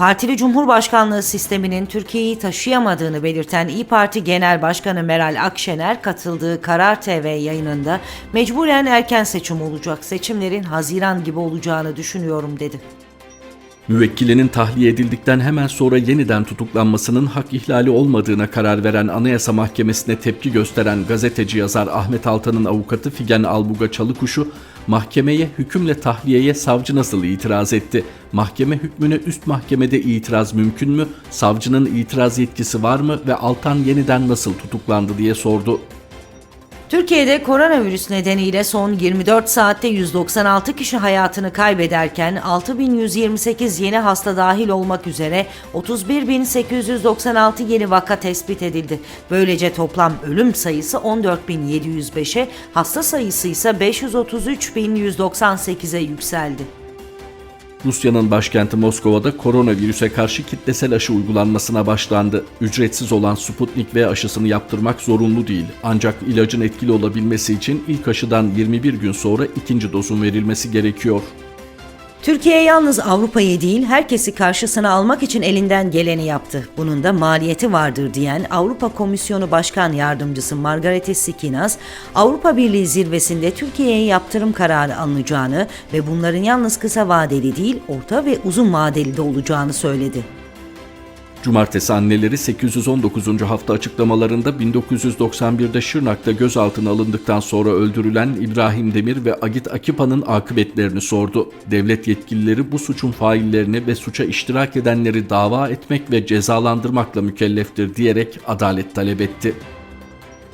Partili Cumhurbaşkanlığı sisteminin Türkiye'yi taşıyamadığını belirten İyi Parti Genel Başkanı Meral Akşener katıldığı Karar TV yayınında mecburen erken seçim olacak, seçimlerin Haziran gibi olacağını düşünüyorum dedi. Müvekkilinin tahliye edildikten hemen sonra yeniden tutuklanmasının hak ihlali olmadığına karar veren Anayasa Mahkemesi'ne tepki gösteren gazeteci yazar Ahmet Altan'ın avukatı Figen Albuga Çalıkuşu, mahkemeye hükümle tahliyeye savcı nasıl itiraz etti? Mahkeme hükmüne üst mahkemede itiraz mümkün mü? Savcının itiraz yetkisi var mı ve Altan yeniden nasıl tutuklandı diye sordu. Türkiye'de koronavirüs nedeniyle son 24 saatte 196 kişi hayatını kaybederken 6128 yeni hasta dahil olmak üzere 31896 yeni vaka tespit edildi. Böylece toplam ölüm sayısı 14705'e, hasta sayısı ise 533198'e yükseldi. Rusya'nın başkenti Moskova'da koronavirüse karşı kitlesel aşı uygulanmasına başlandı. Ücretsiz olan Sputnik V aşısını yaptırmak zorunlu değil. Ancak ilacın etkili olabilmesi için ilk aşıdan 21 gün sonra ikinci dozun verilmesi gerekiyor. Türkiye yalnız Avrupa'yı değil herkesi karşısına almak için elinden geleni yaptı. Bunun da maliyeti vardır diyen Avrupa Komisyonu Başkan Yardımcısı Margarete Sikinas, Avrupa Birliği zirvesinde Türkiye'ye yaptırım kararı alınacağını ve bunların yalnız kısa vadeli değil orta ve uzun vadeli de olacağını söyledi. Cumartesi anneleri 819. hafta açıklamalarında 1991'de Şırnak'ta gözaltına alındıktan sonra öldürülen İbrahim Demir ve Agit Akipa'nın akıbetlerini sordu. Devlet yetkilileri bu suçun faillerini ve suça iştirak edenleri dava etmek ve cezalandırmakla mükelleftir diyerek adalet talep etti.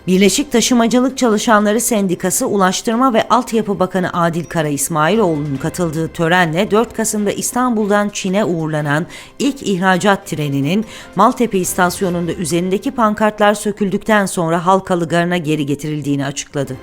Birleşik Taşımacılık Çalışanları Sendikası Ulaştırma ve Altyapı Bakanı Adil Kara İsmailoğlu'nun katıldığı törenle 4 Kasım'da İstanbul'dan Çin'e uğurlanan ilk ihracat treninin Maltepe istasyonunda üzerindeki pankartlar söküldükten sonra Halkalı Garı'na geri getirildiğini açıkladı.